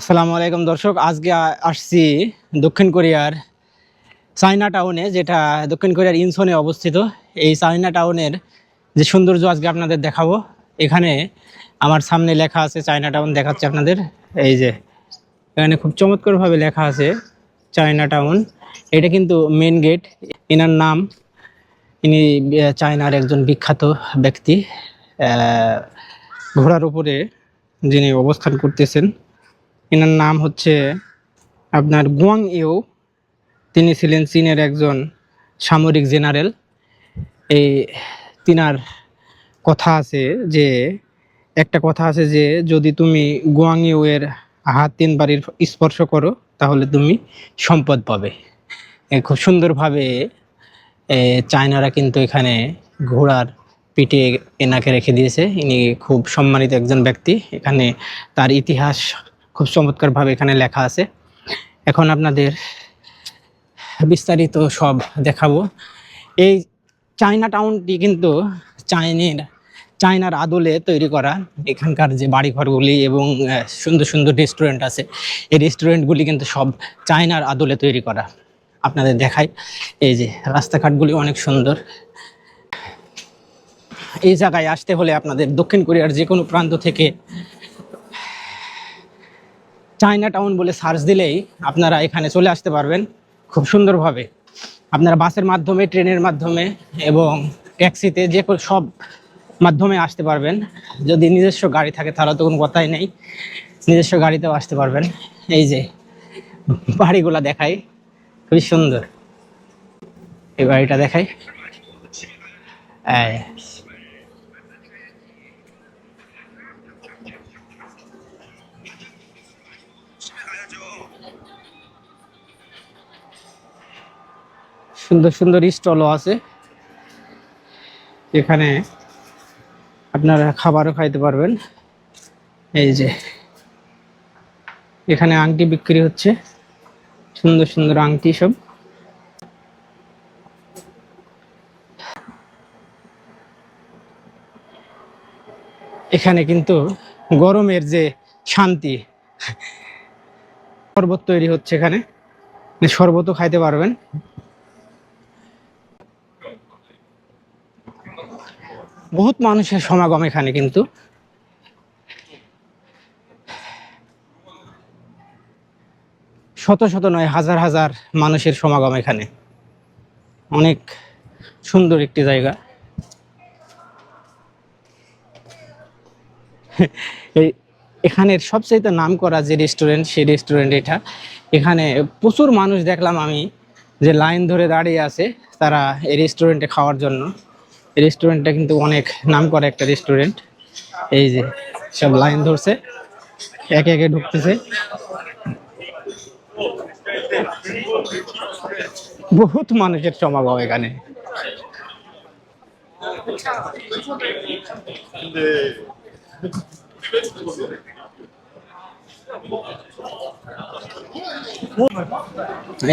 আসসালামু আলাইকুম দর্শক, আজকে আসছি দক্ষিণ কোরিয়ার চায়না টাউনে, যেটা দক্ষিণ কোরিয়ার ইনসনে অবস্থিত। এই চায়না টাউনের যে সৌন্দর্য আজকে আপনাদের দেখাবো, এখানে আমার সামনে লেখা আছে চায়না টাউন, দেখাচ্ছে আপনাদের। এই যে, এখানে খুব চমৎকারভাবে লেখা আছে চায়না টাউন। এটা কিন্তু মেন গেট, এনার নাম, ইনি চায়নার একজন বিখ্যাত ব্যক্তি ঘোড়ার উপরে যিনি অবস্থান করতেছেন। এনার নাম হচ্ছে আপনার গুয়াং ইউ। তিনি ছিলেন চীনের একজন সামরিক জেনারেল। এই তিনার কথা আছে যে, একটা কথা আছে যে, যদি তুমি গুয়াং ইউ এর হাত তিন বাড়ির স্পর্শ করো, তাহলে তুমি সম্পদ পাবে। খুব সুন্দরভাবে চায়নারা কিন্তু এখানে ঘোড়ার পিঠে এনাকে রেখে দিয়েছে। ইনি খুব সম্মানিত একজন ব্যক্তি। এখানে তার ইতিহাস খুব চমৎকারভাবে এখানে লেখা আছে। এখন আপনাদের বিস্তারিত সব দেখাবো। এই চায়না টাউনটি কিন্তু চাইনের চায়নার আদলে তৈরি করা এখানকার যে বাড়িঘরগুলি এবং সুন্দর সুন্দর রেস্টুরেন্ট আছে। এই রেস্টুরেন্টগুলি কিন্তু সব চায়নার আদলে তৈরি করা। আপনাদের দেখাই। এই যে রাস্তাঘাটগুলি অনেক সুন্দর। এই জায়গায় আসতে হলে আপনাদের দক্ষিণ কোরিয়ার যে কোনো প্রান্ত থেকে চায়না টাউন বলে সার্চ দিলেই আপনারা এখানে চলে আসতে পারবেন খুব সুন্দরভাবে। আপনারা বাসের মাধ্যমে ট্রেনের মাধ্যমে এবং ট্যাক্সিতে যে সব মাধ্যমে আসতে পারবেন। যদি নিজস্ব গাড়ি থাকে তাহলে তো কোনো কথাই নেই। নিজস্ব গাড়িতেও আসতে পারবেন। এই যে বাড়িগুলা দেখাই, খুবই সুন্দর। এই বাড়িটা দেখাই। সুন্দর সুন্দর স্টলও আছে। এখানে আপনারা খাবারও খাইতে পারবেন। এই যে, এখানে আংটি বিক্রি হচ্ছে। সুন্দর সুন্দর আংটি সব। এখানে কিন্তু গরমের যে শান্তি, শরবত তৈরি হচ্ছে এখানে। শরবতও খাইতে পারবেন। বহুত মানুষের সমাগম এখানে কিন্তু। শত শত নয়, হাজার হাজার মানুষের সমাগম এখানে। অনেক সুন্দর একটি জায়গা। এখানের সবচেয়ে নাম করা যে রেস্টুরেন্ট সেই রেস্টুরেন্ট এটা। এখানে প্রচুর মানুষ দেখলাম আমি যে লাইন ধরে দাঁড়িয়ে আছে তারা এই রেস্টুরেন্টে খাওয়ার জন্য। রেস্টুরেন্টটা কিন্তু অনেক নাম করা একটা রেস্টুরেন্ট। এই যে সব লাইন ধরছে, একে একে ঢুকতেছে। বহুত মানুষের সমাগম এখানে।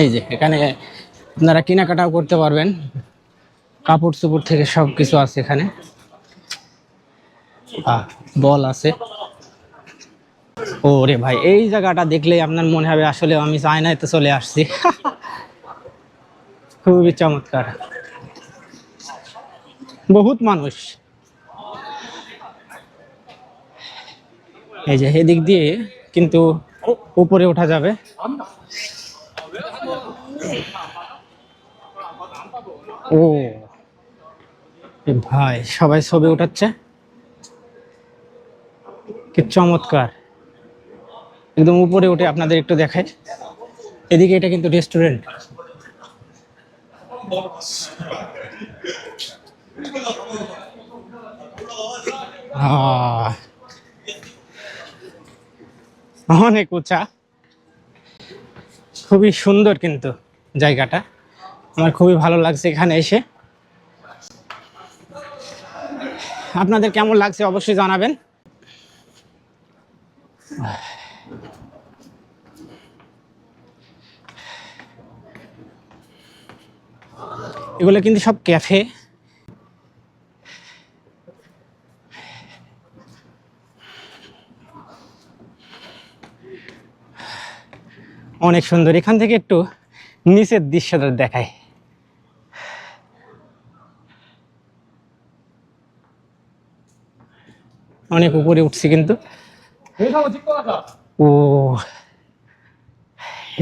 এই যে এখানে আপনারা কেনাকাটাও করতে পারবেন। কাপড় চোপড় থেকে সব কিছু আছে এখানে। বল আছে। ও রে ভাই এই জায়গাটা দেখলেই আপনার মনে হবে আসলে আমি চায়নায় তো চলে আসছি। খুবই চমৎকার। বহুত মানুষ। এই যে এদিক দিয়ে কিন্তু উপরে ওঠা যাবে। ও। ভাই, সবাই ছবি উঠাচ্ছে। কি চমৎকার। একদম উপরে উঠে আপনাদের একটু দেখাই। এদিকে এটা কিন্তু রেস্টুরেন্ট অনেক উঁচা। খুবই সুন্দর কিন্তু জায়গাটা। আমার খুবই ভালো লাগছে এখানে এসে। আপনাদের কেমন লাগছে অবশ্যই জানাবেন। এগুলো কিন্তু সব ক্যাফে। অনেক সুন্দর। এখান থেকে একটু নিচের দৃশ্যটা দেখায় অনেক উপরে উঠছি কিন্তু। ও,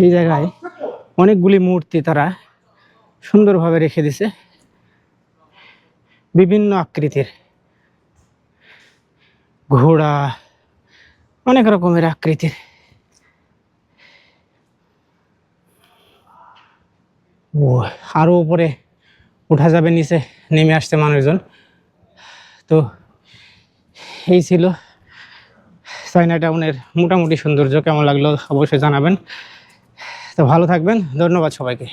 এই জায়গায় অনেকগুলি মূর্তি তারা সুন্দরভাবে রেখে দিছে। বিভিন্ন আকৃতির ঘোড়া, অনেক রকমের আকৃতির। ও, আরও উপরে উঠা যাবে, নিচে নেমে আসছে মানুষজন। তো এই ছিল চাইনা টাউনের মোটামুটি সৌন্দর্য কেমন লাগল অবশ্যই জানাবেন। তো ভালো থাকবেন, ধন্যবাদ সবাইকে।